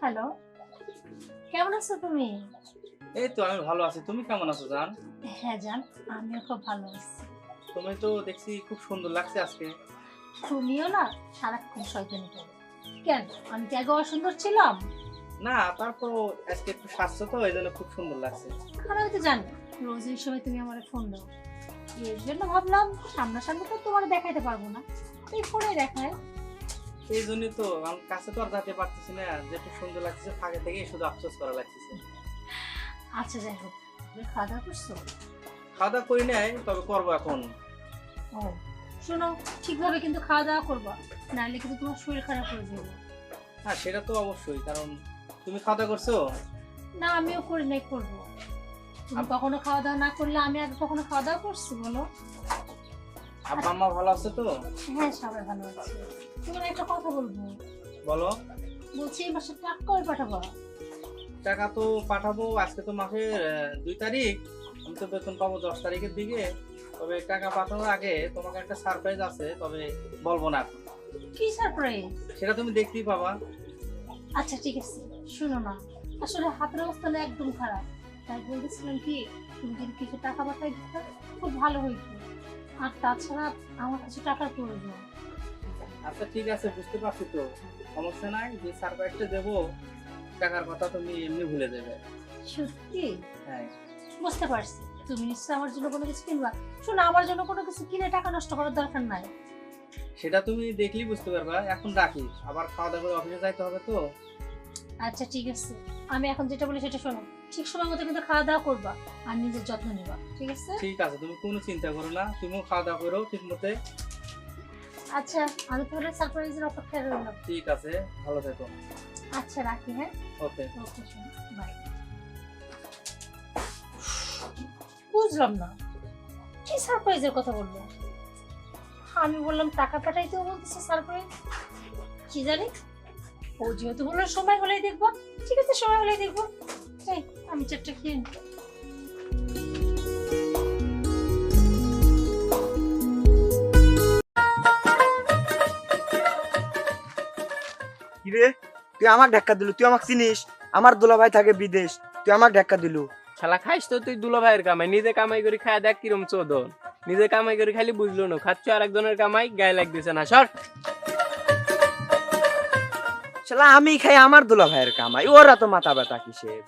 Hello. কেমন আছো তুমি? এই তো আমি ভালো আছি। তুমি কেমন আছো জান? হ্যাঁ জান আমিও খুব ভালো আছি। তুমি তো দেখছি খুব সুন্দর লাগছে আজকে। তুমিও না সারাক্ষণ শয়তানি করো। কেন? আমি কি আগে অসুন্দর ছিলাম? না তারপর আজকে একটু স্বাস্থ্য তো এই জন্য খুব সুন্দর লাগছে। আর আমি তো জানি রোজ এই সময় তুমি আমার ফোন দাও। এর জন্য ভাবলাম সামনাসামনি তো তোমার দেখাইতে পারব না। এই ফোনে দেখায়। এই জন্যই তো আমার কাছে তো আর যেতে পারতেছি না যে খুব সুন্দর লাগছে ফাঁকে থেকে শুধু আফসোস করা লাগতেছে। আচ্ছা যাই হোক। তুমি খাওয়া দাওয়া করছ? খাওয়া দাওয়া করি নাই তবে করব এখন। ও শোনো ঠিকভাবে কিন্তু খাওয়া দাওয়া করবা নাহলে কিন্তু তোমার শরীর খারাপ হয়ে যাবে। হ্যাঁ সেটা তো অবশ্যই কারণ তুমি খাওয়া দাওয়া করছ? না আমিও করি নাই করব। তুমি কখনো খাওয়া দাওয়া না করলে আমি আগে কখনো খাওয়া দাওয়া করছি বলো? আব্বা আম্মা ভালো আছে তো? হ্যাঁ সবাই ভালো আছে। তোমার একটা কথা বলব। বলো। বলছি এই মাসে টাকা কবে পাঠাবো? টাকা তো পাঠাবো আজকে তো মাসের দুই তারিখ। আমি তো বেতন পাবো দশ তারিখের দিকে। তবে টাকা পাঠানোর আগে তোমাকে একটা সারপ্রাইজ আছে তবে বলব না। কি সারপ্রাইজ সেটা তুমি দেখতেই পাবা। আচ্ছা ঠিক আছে। শুনো না। আসলে হাতের অবস্থা একদম খারাপ। তাই বলতেছিলাম কি তুমি যদি কিছু টাকা পাঠাই দিতে খুব ভালো হইতো। আর তাছাড়া আমার কিছু টাকার প্রয়োজন। আচ্ছা ঠিক আছে বুঝতে পারছি তো। সমস্যা নাই যে সারপ্রাইজটা দেবো টাকার কথা তুমি এমনি ভুলে দেবে সত্যি? হ্যাঁ। বুঝতে পারছি। তুমি নিশ্চয় আমার জন্য কোনো কিছু কিনবা। শোনো আমার জন্য কোনো কিছু কিনে টাকা নষ্ট করার দরকার নাই। সেটা তুমি দেখলেই বুঝতে পারবা এখন রাখি আবার খাওয়া দাওয়া করে অফিসে যাইতে হবে তো। আচ্ছা ঠিক আছে। আমি এখন যেটা বলি সেটা শোনো। ঠিক সময় মতো কিন্তু খাওয়া দাওয়া করবা আর নিজের যত্ন নেবা ঠিক আছে? ঠিক আছে তুমি কোনো চিন্তা করো না তুমিও খাওয়া দাওয়া করো ঠিক মতে। আচ্ছা আমি তাহলে সারপ্রাইজের অপেক্ষায় রইলাম। ঠিক আছে ভালো থেকো। আচ্ছা রাখি হ্যাঁ? ওকে। ওকে বাই বুঝলাম না কি সারপ্রাইজের কথা বলব আমি বললাম টাকা পাঠাইতেও বলতেছে সারপ্রাইজ কি জানি? ও যেহেতু বলল সময় হলেই দেখব। ঠিক আছে সময় হলেই দেখব। এই আমি চারটা খেয়ে। কিরে? তুই আমাকে ধাক্কা দিলু তুই আমাকে চিনিস? আমার দুলাভাই থাকে বিদেশ তুই আমাকে ধাক্কা দিলু। শালা খাইস তো তুই দুলো ভাইয়ের কামাই নিজে কামাই করে খায় দেখ কিরম চোদন। নিজে কামাই করে খালি বুঝলো না খাচ্ছ আর একজনের কামাই গায়ে লাগতেছে না সর। শালা আমি খাই আমার দুলাভাইয়ের কামাই ওরা তো মাথা ব্যথা কিসের?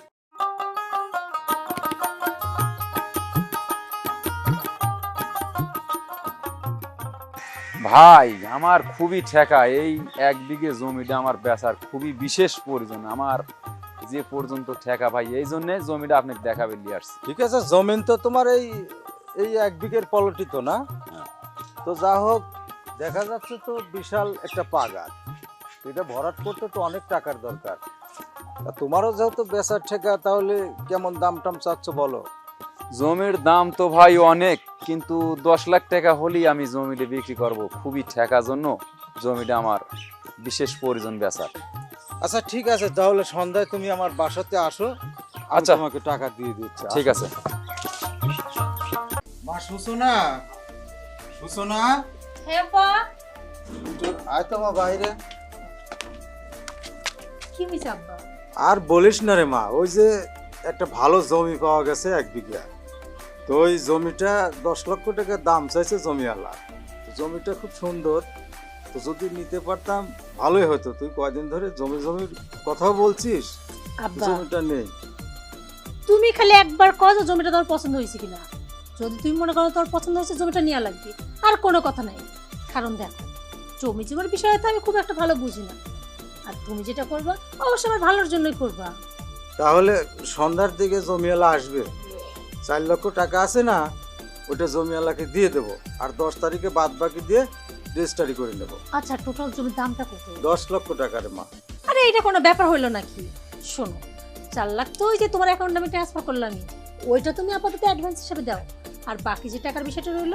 ভাই আমার খুবই ঠেকা। এই এক বিঘে জমিটা আমার বেচার খুবই বিশেষ প্রয়োজন। আমার যে পর্যন্ত ঠেকা ভাই এই জন্য জমিটা আপনি দেখাবে নিয়ে আসছি। ঠিক আছে জমিন তো তোমার এই এই এক বিঘের পলটি তো না? তো যা হোক দেখা যাচ্ছে তো বিশাল একটা পাগার। এটা ভরাট করতে তো অনেক টাকার দরকার। তোমারও যেহেতু বেচার ঠেকা তাহলে কেমন দাম টাম চাচ্ছ বলো? জমির দাম তো ভাই অনেক কিন্তু দশ লাখ টাকা হলেই আমি জমিটা বিক্রি করব। খুবই ঠেকা জন্য জমিটা আমার বিশেষ প্রয়োজন বেচার। আচ্ছা ঠিক আছে তাহলে সন্ধ্যায় তুমি আমার বাসাতে আসো আচ্ছা। তোমাকে টাকা দিয়ে দিচ্ছি। ঠিক আছে। মা সুসনা সুসনা? হ্যাঁ বা আয় তো মা বাইরে। কি আব্বা আর বলিস না রে মা ওই যে একটা ভালো জমি পাওয়া গেছে এক বিঘা। তো ওই জমিটা দশ লক্ষ টাকা দাম চাইছে জমিওয়ালা। তো জমিটা খুব সুন্দর। তো যদি নিতে পারতাম ভালোই হতো। তুই কয়দিন ধরে জমি জমির কথাও বলছিস? আব্বা। জমিটা নেই। তুমি খালি একবার কও যে জমিটা তোমার পছন্দ হয়েছে কিনা। যদি তুমি মনে করো তোমার পছন্দ হয়েছে জমিটা নেওয়া লাগবে। আর কোনো কথা নাই। কারণ দেখো জমি জমির বিষয়ে তো আমি খুব একটা ভালো বুঝি না। আর তুমি যেটা করবা অবশ্যই আমার ভালোর জন্যই করবা। তাহলে সন্ধ্যার দিকে জমিওয়ালা আসবে। চার লক্ষ টাকা আছে না ওটা জমিওয়ালাকে দিয়ে দেবো। আর দশ তারিখে বাদ বাকি দিয়ে রেজিস্টারি করে নেব। আচ্ছা টোটাল জমির দামটা কত? দশ লক্ষ টাকার মা। আরে এটা কোনো ব্যাপার হইল নাকি? শোনো চার লাখ তো ওই যে তোমার অ্যাকাউন্টে আমি ট্রান্সফার করলামই ওইটা তুমি আপাতত অ্যাডভান্স হিসেবে দাও। আর বাকি যে টাকার বিষয়টা রইল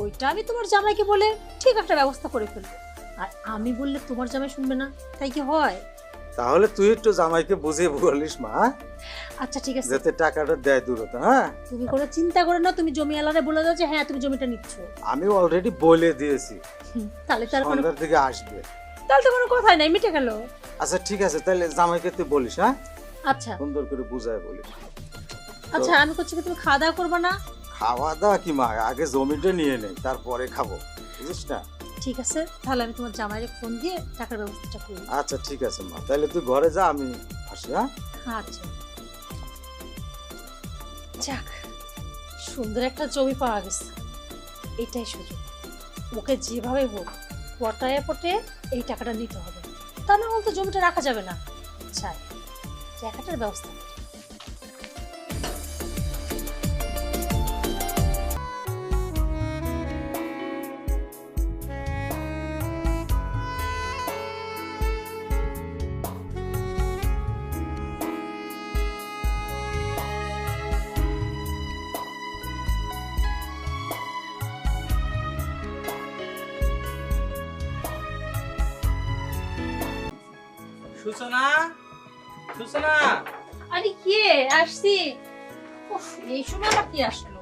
ওইটা আমি তোমার জামাইকে বলে ঠিক একটা ব্যবস্থা করে ফেলব। আর আমি বললে তোমার জামাই শুনবে না তাই কি হয়? তাহলে তুই একটু জামাইকে বুঝিয়ে বলিস মা হ্যাঁ? আচ্ছা ঠিক আছে। যাতে টাকাটা দেয় দূরত হ্যাঁ? তুমি কোনো চিন্তা করো না তুমি জমি আলাদা বলে দাও যে হ্যাঁ তুমি জমিটা নিচ্ছ। আমি অলরেডি বলে দিয়েছি। তাহলে তার কোনো সন্ধ্যার দিকে আসবে। তাহলে তো কোনো কথাই নাই মিটে গেল। আচ্ছা ঠিক আছে তাহলে জামাইকে তুই বলিস হ্যাঁ? আচ্ছা। সুন্দর করে বুঝায় বলিস। আচ্ছা আমি করছি কি তুমি খাওয়া দাওয়া করবে না? খাওয়া দাওয়া কি মা? আগে জমিটা নিয়ে নেই তারপরে খাব বুঝিস না? ঠিক আছে তাহলে আমি তোমার জামাইয়ের ফোন দিয়ে টাকার ব্যবস্থাটা করি আচ্ছা ঠিক আছে মা। তাহলে তুই ঘরে যা আমি আসি হ্যাঁ? আচ্ছা। যাক সুন্দর একটা জমি পাওয়া গেছে। এটাই সুযোগ। ওকে যেভাবে হোক পটায় পটে এই টাকাটা নিতে হবে। তা না হলে তো জমিটা রাখা যাবে না। চাই টাকাটার ব্যবস্থা। করি। সূচনা সূচনা আরে কে আসছি। উফ, এই সময় আবার কি আসলো?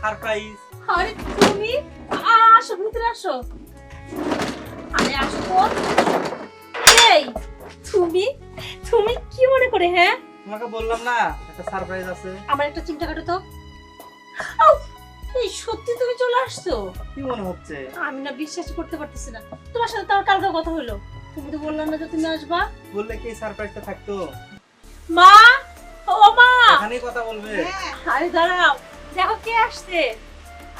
সারপ্রাইজ। আরে তুমি? আসো ভিতরে আসো। আরে আসো এই তুমি? তুমি কি মনে করে হ্যাঁ? তোমাকে বললাম না একটা সারপ্রাইজ আছে। আমার একটা চিমটা কাটো তো। এই সত্যি তুমি চলে আসছো? কি মনে হচ্ছে? আমি না বিশ্বাস করতে পারতেছি না। তোমার সাথে তো আমার কালকে কথা হলো। তুমি তো বললাম না যে তুমি আসবা। বললে কি সারপ্রাইজটা থাকতো? মা! ও মা! এখানেই কথা বলবে। আরে দাঁড়াও দেখো কে আসছে।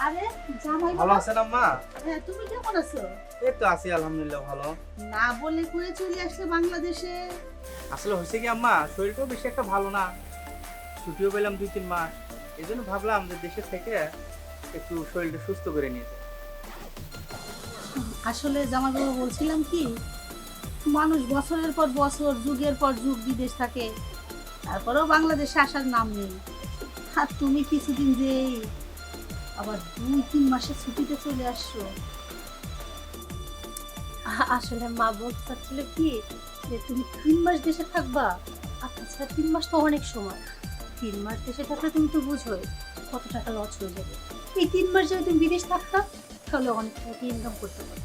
আরে জামাই ভালো আছেন আম্মা হ্যাঁ তুমি কেমন আছো? এই তো আছি আলহামদুলিল্লাহ ভালো। না বলে করে চলে আসলে বাংলাদেশে। আসলে হয়েছে কি আম্মা শরীরটাও বেশি একটা ভালো না। ছুটিও পেলাম দুই তিন মাস। এই জন্য ভাবলাম যে দেশে থেকে একটু শরীরটা সুস্থ করে নিয়ে আসলে জামাইবাবু বলছিলাম কি মানুষ বছরের পর বছর, যুগের পর যুগ বিদেশ থাকে। তারপরেও বাংলাদেশে আসার নাম নেই। আর তুমি কিছুদিন যে আবার দুই, তিন মাসের ছুটিতে চলে আসছো। আসলে মা বলতে চাচ্ছিল কি, যে তুমি তিন মাস দেশে থাকবা? আর তাছাড়া তিন মাস তো অনেক সময়। তিন মাস দেশে থাকলে তুমি তো বুঝোই কত টাকা লস হয়ে যাবে। এই তিন মাস যদি তুমি বিদেশ থাকতা, তাহলে অনেক টাকা ইনকাম করতে পারো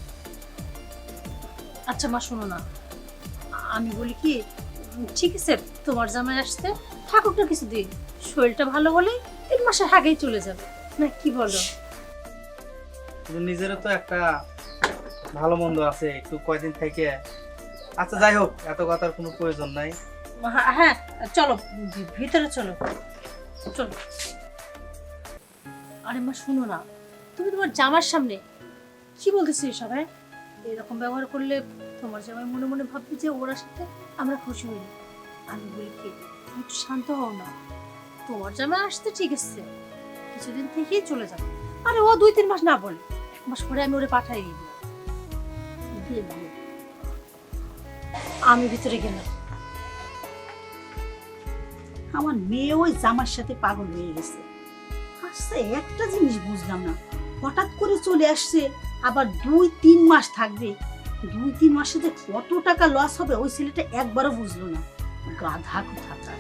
আচ্ছা মা শোনো না। আমি বলি কি ঠিক আছে তোমার জামাই আসতে থাকুক না কিছুদিন শরীরটা ভালো হলে তিন মাসের আগেই চলে যাবে। না কি বলো? নিজেরও তো একটা ভালো মন্দ আছে একটু কয়দিন থেকে। আচ্ছা যাই হোক এত কথার কোনো প্রয়োজন নাই। হ্যাঁ, চলো ভিতরে চলো। চলো। আরে মা শুনো না তুমি তোমার জামার সামনে কি বলতেছি এসব হ্যাঁ? এরকম ব্যবহার করলে তোমার জামাই মনে মনে ভাববে যে ওরা সাথে আমরা খুশি হই। আমি বলি, কি? তুমি একটু শান্ত হও না। তোমার জামাই আসতে ঠিক আছে কিছুদিন থেকেই চলে যাবে। আরে ও দুই তিন মাস না বলে, এক মাস পরে আমি ওরে পাঠাই দিব। আমি ভিতরে গেলাম। আমার মেয়ে ওই জামার সাথে পাগল হয়ে গেছে। আচ্ছা একটা জিনিস বুঝলাম না। হঠাৎ করে চলে আসছে আবার দুই তিন মাস থাকবে। দুই তিন মাসে যে কত টাকা লস হবে ওই ছেলেটা একবারও বুঝলো না। গাধা কোথাকার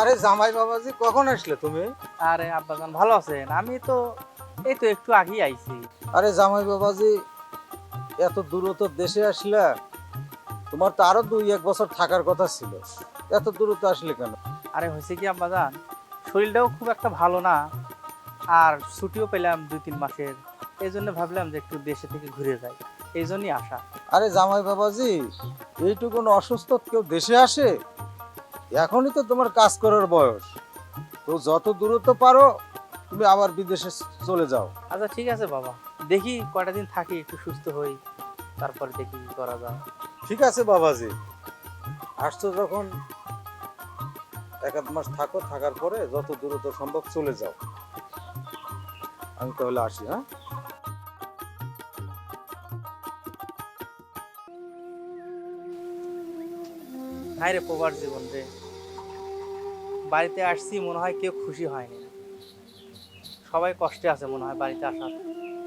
আরে জামাই বাবাজি কখন আসলে তুমি? আরে আব্বা আব্বাজান ভালো আছেন? আমি তো এই তো একটু আগেই আইছি। আরে জামাই বাবাজি এত দূরত দেশে আসলে। তোমার তো আরও দুই এক বছর থাকার কথা ছিল। এত দূরত আসলে কেন? আরে হয়েছে কি আব্বাজান শরীরটাও খুব একটা ভালো না আর ছুটিও পেলাম দুই তিন মাসের। এই জন্য ভাবলাম যে একটু দেশে থেকে ঘুরে যাই। এই জন্যই আসা। আরে জামাই বাবাজি এইটুকুন অসুস্থ কেউ দেশে আসে? এখনই তো তোমার কাজ করার বয়স। তো যত দূরত্ব পারো তুমি আবার বিদেশে চলে যাও। আচ্ছা ঠিক আছে বাবা দেখি কয়টা দিন থাকি একটু সুস্থ হই তারপরে দেখি কি করা যায়। ঠিক আছে, বাবাজি। আসছো যখন, এক আধ মাস থাকো, থাকার পরে যত দূরত্ব সম্ভব চলে যাও। আমি তাহলে আসি হ্যাঁ? হায় রে প্রবার জীবন রে। বাড়িতে আসছি, মনে হয় কেউ খুশি হয়নি। সবাই কষ্টে আছে মনে হয় বাড়িতে আসার।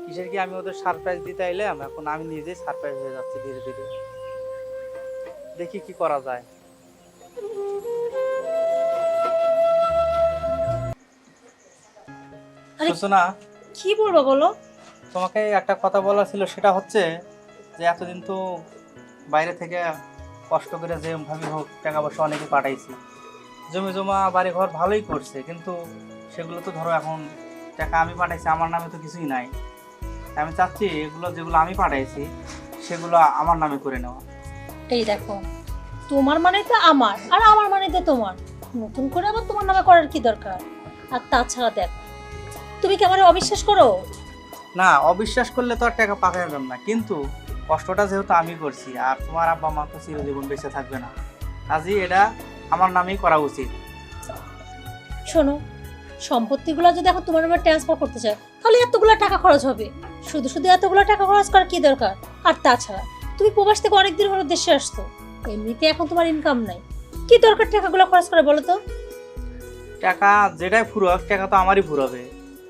কিসের কি আমি ওদের সারপ্রাইজ দিতে এলাম? এখন আমি নিজেই সারপ্রাইজ হয়ে যাচ্ছি ধীরে ধীরে। দেখি কি করা যায়। সূচনা কি বলব বলো? তোমাকে একটা কথা বলা ছিল সেটা হচ্ছে যে এতদিন তো বাইরে থেকে কষ্ট করে যেভাবে হোক টাকা পয়সা অনেকে পাঠাইছি। জমি জমা বাড়ি ঘর ভালোই করছে কিন্তু সেগুলো তো ধরো এখন টাকা আমি পাঠাইছি আমার নামে তো কিছুই নাই। আমি চাচ্ছি এগুলো যেগুলো আমি পাঠাইছি সেগুলো আমার নামে করে নেওয়া। এই দেখো তোমার মানে তো আমার আর আমার মানে তো তোমার। নতুন করে আবার তোমার নামে করার কি দরকার? আর তাছাড়া দেখ তুমি কি আমার অবিশ্বাস করো? না অবিশ্বাস করলে তো আর টাকা যাবে না কিন্তু কষ্টটা যেহেতু আমি করছি আর তোমার আব্বা মা তো চিরজীবন বেঁচে থাকবে না। কাজেই এটা আমার নামেই করা উচিত। শোনো সম্পত্তিগুলো যদি এখন তোমার নামে ট্রান্সফার করতে চায় তাহলে এতগুলো টাকা খরচ হবে। শুধু শুধু এতগুলো টাকা খরচ করার কি দরকার? আর তাছাড়া তুমি প্রবাস থেকে অনেকদিন হলো দেশে আসতো এমনিতে এখন তোমার ইনকাম নাই। কি দরকার টাকাগুলো খরচ করে বলো তো? টাকা যেটাই ফুরোক টাকা তো আমারই ফুরাবে।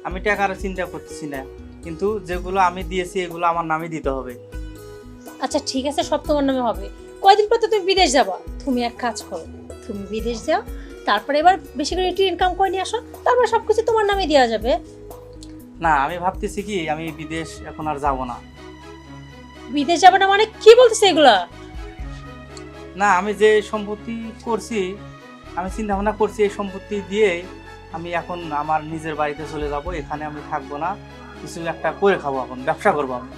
আমি টাকার চিন্তা করতেছি না। কিন্তু যেগুলো আমি দিয়েছি এগুলো আমার নামে দিতে হবে। আচ্ছা ঠিক আছে সব তোমার নামে হবে। কয়দিন পর তো তুমি বিদেশ যাবা? তুমি এক কাজ করো তুমি বিদেশ যাও তারপরে এবার বেশি করে একটু ইনকাম করে নিয়ে আসো তারপর সবকিছু তোমার নামে দেওয়া যাবে। না আমি ভাবতেছি কি আমি বিদেশ এখন আর যাব না। বিদেশ যাবে না মানে কি বলতেছে এগুলা? না আমি যে সম্পত্তি করছি আমি চিন্তা ভাবনা করছি এই সম্পত্তি দিয়ে আমি এখন আমার নিজের বাড়িতে চলে যাব এখানে আমি থাকব না কিছু একটা করে খাব এখন ব্যবসা করব আমি।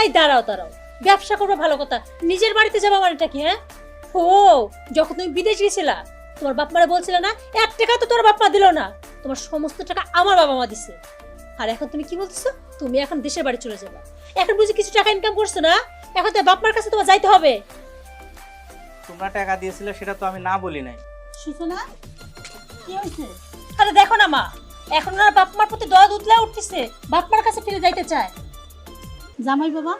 এই দাঁড়াও দাঁড়াও ব্যবসা করব ভালো কথা নিজের বাড়িতে যাবা মানেটা কি হ্যাঁ? ও যখন তুমি বিদেশ গেছিলা তোমার বাপ মারা বলছিল না এক টাকা তো তোমার বাপ মা দিল না তোমার সমস্ত টাকা আমার বাবা মা দিছে। আর এখন তুমি কি বলতেছো? তুমি এখন দেশের বাড়ি চলে যাবে। এখন বুঝি কিছু টাকা ইনকাম করছ না? এখন তো বাপমার কাছে তোমার যাইতে হবে। তোমরা টাকা দিয়েছিলে সেটা তো আমি না বলি নাই। সূচনা কি হয়েছে? আরে দেখো না মা এখন ওনার বাপ মার প্রতি দয়া উতলে উঠতেছে বাপমার কাছে ফিরে যাইতে চায়। জামাই বাবা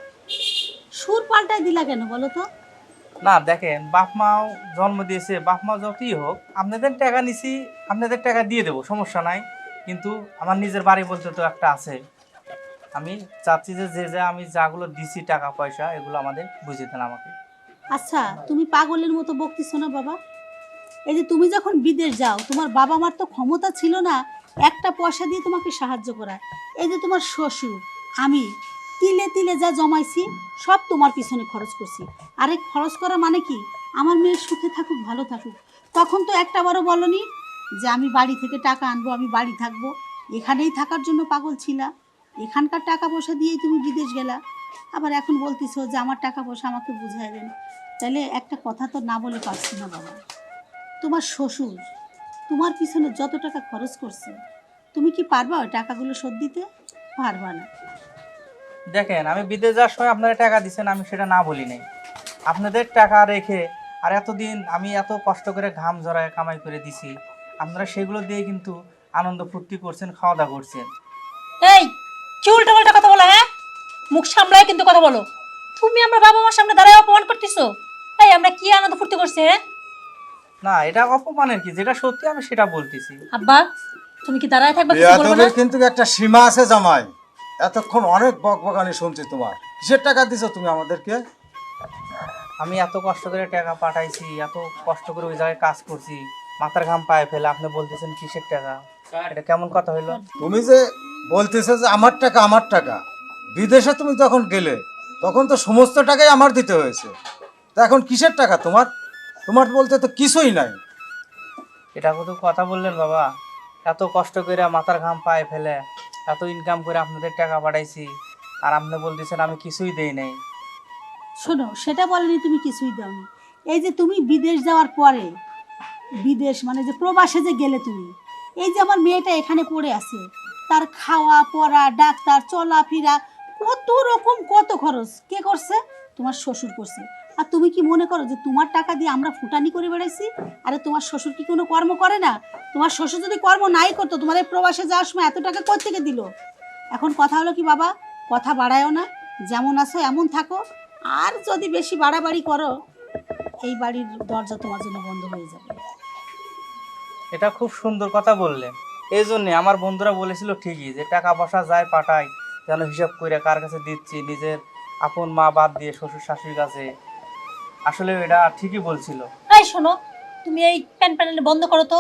সুর পাল্টাই দিলা কেন বলো তো? না দেখেন বাপ মাও জন্ম দিয়েছে বাপ মা যতই হোক আপনাদের টাকা নিছি আপনাদের টাকা দিয়ে দেবো সমস্যা নাই। কিন্তু আমার নিজের বাড়ি বলতে তো একটা আছে। আমি চাচ্ছি যে যে যে আমি যাগুলো দিছি টাকা, পয়সা, এগুলো আমাদের বুঝিয়ে দেন আমাকে। আচ্ছা তুমি পাগলের মতো বকতেছো না বাবা। এই যে তুমি যখন বিদেশ যাও, তোমার বাবা মার তো ক্ষমতা ছিল না একটা পয়সা দিয়ে তোমাকে সাহায্য করার। এই যে তোমার শ্বশুর, আমি তিলে তিলে যা জমাইছি, সব তোমার পিছনে খরচ করছি। আরে খরচ করা মানে কি? আমার মেয়ে সুখে থাকুক, ভালো থাকুক। তখন তো একটা বারও বলনি যে, আমি বাড়ি থেকে টাকা আনব, আমি বাড়ি থাকব। এখানেই থাকার জন্য পাগল ছিলা। এখানকার টাকা পয়সা দিয়েই তুমি বিদেশ গেলা। আবার এখন বলতেছো যে আমার টাকা পয়সা আমাকে বুঝাই দেন। তাহলে একটা কথা তো না বলে পারছি না বাবা। তোমার শ্বশুর তোমার পিছনে যত টাকা খরচ করছে তুমি কি পারবা ওই টাকাগুলো শোধ দিতে? পারবা না। দেখেন আমি বিদেশ যাওয়ার সময় আপনারা টাকা দিচ্ছেন আমি সেটা না বলি নাই। আপনাদের টাকা রেখে আর এতদিন আমি এত কষ্ট করে ঘাম জড়ায় কামাই করে দিছি আপনারা সেগুলো দিয়ে কিন্তু আনন্দ ফুর্তি করছেন খাওয়া দাওয়া করছেন। এই কি উল্টা পাল্টা কথা বলো হ্যাঁ? মুখ সামলায় কিন্তু কথা বলো। তুমি আমার বাবা মার সামনে দাঁড়ায় অপমান করতেছো। এই আমরা কি আনন্দ ফুর্তি করছি হ্যাঁ? না এটা অপমানের কি? যেটা সত্যি আমি সেটা বলতেছি। আব্বা তুমি কি দাঁড়ায় থাকবে কিছু বলব না? বেয়াদবের কিন্তু একটা সীমা আছে জামাই। এতক্ষণ অনেক বকবকানি শুনছি তোমার। কিসের টাকা দিছো তুমি আমাদেরকে? আমি এত কষ্ট করে টাকা পাঠাইছি এত কষ্ট করে ওই জায়গায় কাজ করছি মাথার ঘাম পায়ে ফেলে আপনি বলতেছেন কিসের টাকা? এটা কেমন কথা হইল? তুমি যে বলতেছো যে আমার টাকা আমার টাকা বিদেশে তুমি যখন গেলে তখন তো সমস্ত টাকাই আমার দিতে হয়েছে। তা এখন কিসের টাকা তোমার? তোমার বলতে তো কিছুই নাই। এটা কত কথা বললেন বাবা। এত কষ্ট করে মাথার ঘাম পায়ে ফেলে এত ইনকাম করে আপনাদের টাকা পাঠাইছি আর আপনি বলতেছেন আমি কিছুই দেই নাই। শোনো সেটা বলেনি তুমি কিছুই দাওনি। এই যে তুমি বিদেশ যাওয়ার পরে বিদেশ মানে যে প্রবাসে যে গেলে তুমি এই যে আমার মেয়েটা এখানে পড়ে আছে, তার খাওয়া পড়া, ডাক্তার, চলাফেরা, কত রকম, কত খরচ। কে করছে? তোমার শ্বশুর করছে। আর তুমি কি মনে করো যে তোমার টাকা দিয়ে আমরা ফুটানি করে বেড়াইছি? আরে তোমার শ্বশুর কি কোনো কর্ম করে না? তোমার শ্বশুর যদি কর্ম নাই করতো তোমাদের প্রবাসে যাওয়ার সময় এত টাকা কোথেকে দিল? এখন কথা হলো কি বাবা? কথা বাড়ায়ও না, যেমন আছো এমন থাকো। আর যদি বেশি বাড়াবাড়ি করো, এই বাড়ির দরজা তোমার জন্য বন্ধ হয়ে যাবে। এটা খুব সুন্দর কথা বললেন এই জন্যে আমার বন্ধুরা বলেছিল ঠিকই যে টাকা পয়সা যায় পাঠায় যেন হিসাব করে কার কাছে দিচ্ছি নিজের আপন মা বাদ দিয়ে শ্বশুর শাশুড়ির কাছে। আসলে এটা ঠিকই বলছিল। এই শোনো তুমি এই প্যান প্যানেল বন্ধ করো তো।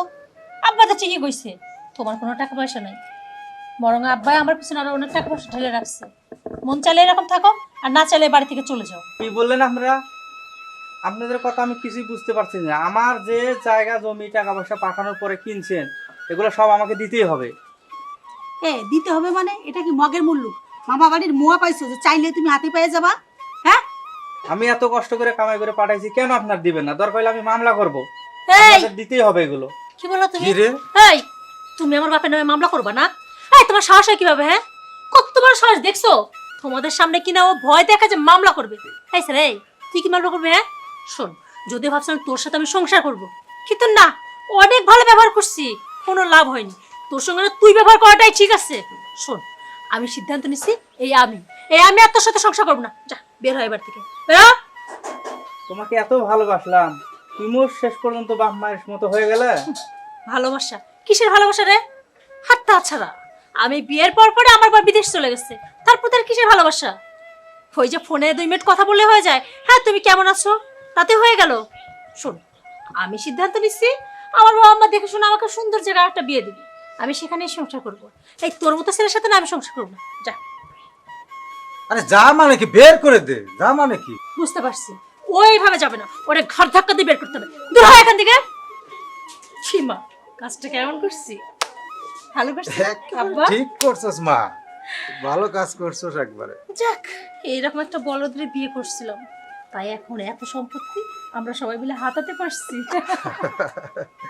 আব্বা তো ঠিকই কইছে তোমার কোনো টাকা পয়সা নাই। বরং আব্বাই আমার পিছনে আরও অনেক টাকা পয়সা ঢেলে রাখছে। মন চাইলে এরকম থাকো আর না চাইলে বাড়ি থেকে চলে যাও। কি বললেন আপনারা? আপনাদের কথা আমি কিছুই বুঝতে পারছি না। আমার যে জায়গা জমি টাকা পয়সা পাঠানোর পরে কিনছেন এগুলো সব আমাকে দিতেই হবে। এ দিতে হবে মানে? এটা কি মগের মুল্লুক মামা বাড়ির মোয়া পাইছো যে চাইলে তুমি হাতে পেয়ে যাবা? হ্যাঁ? আমি এত কষ্ট করে কামাই করে পাঠাইছি কেন আপনার দিবেন না? দরকার হলে আমি মামলা করব। এই! আপনাদের দিতেই হবে এগুলো। কি বলো তুমি? কি রে? এই তুমি আমার বাপের নামে মামলা করবা না? এই তোমার সাহস হয় কীভাবে হ্যাঁ? কত তোমার সাহস দেখছ? তোমাদের সামনে কিনা ও ভয় দেখা যে মামলা করবে। এই স্যার এই তুই কি মামলা করবে হ্যাঁ? শোন যদি ভাবছিলাম তোর সাথে আমি সংসার করব কিন্তু না অনেক ভালো ব্যবহার করছি কোনো লাভ হয়নি। তোর সঙ্গে না তুই ব্যবহার করাটাই ঠিক আছে। শোন আমি সিদ্ধান্ত নিচ্ছি এই আমি এই আমি আর তোর সাথে সংসার করব না। যা বের হয় এবার থেকে। বেরো তোমাকে এত ভালোবাসলাম তুমিও শেষ পর্যন্ত বাপ মায়ের মতো হয়ে গেলে? ভালোবাসা কিসের ভালোবাসা রে? হাত তা তাছাড়া আমি বিয়ের পর পরে আমার বাবা বিদেশ চলে গেছে তারপর তার কিসের ভালোবাসা? ওই যে ফোনে দুই মিনিট কথা বললে হয়ে যায় হ্যাঁ তুমি কেমন আছো? তাতে হয়ে গেল। শোন আমি সিদ্ধান্ত নিচ্ছি আমার বাবা মা দেখে শুনে আমাকে সুন্দর জায়গায় একটা বিয়ে দিবি। আমি সেখানেই সংসার করব। এই তোর মতো ছেলের সাথে না আমি সংসার করব? না যা। আরে যা মানে কি? বের করে দে। যা মানে কি? বুঝতে পারছি। ওইভাবে যাবে না। ওরে ঘর ধাক্কা দিয়ে বের করতে হবে। দূর হয় এখান থেকে। সীমা কাজটা কেমন করছি? ভালো করছি? আব্বা। ঠিক করছস মা। ভালো কাজ করছস একবারে। যাক এইরকম একটা বলদরে বিয়ে করছিলাম। তাই এখন এত সম্পত্তি আমরা সবাই মিলে হাতাতে পারছি।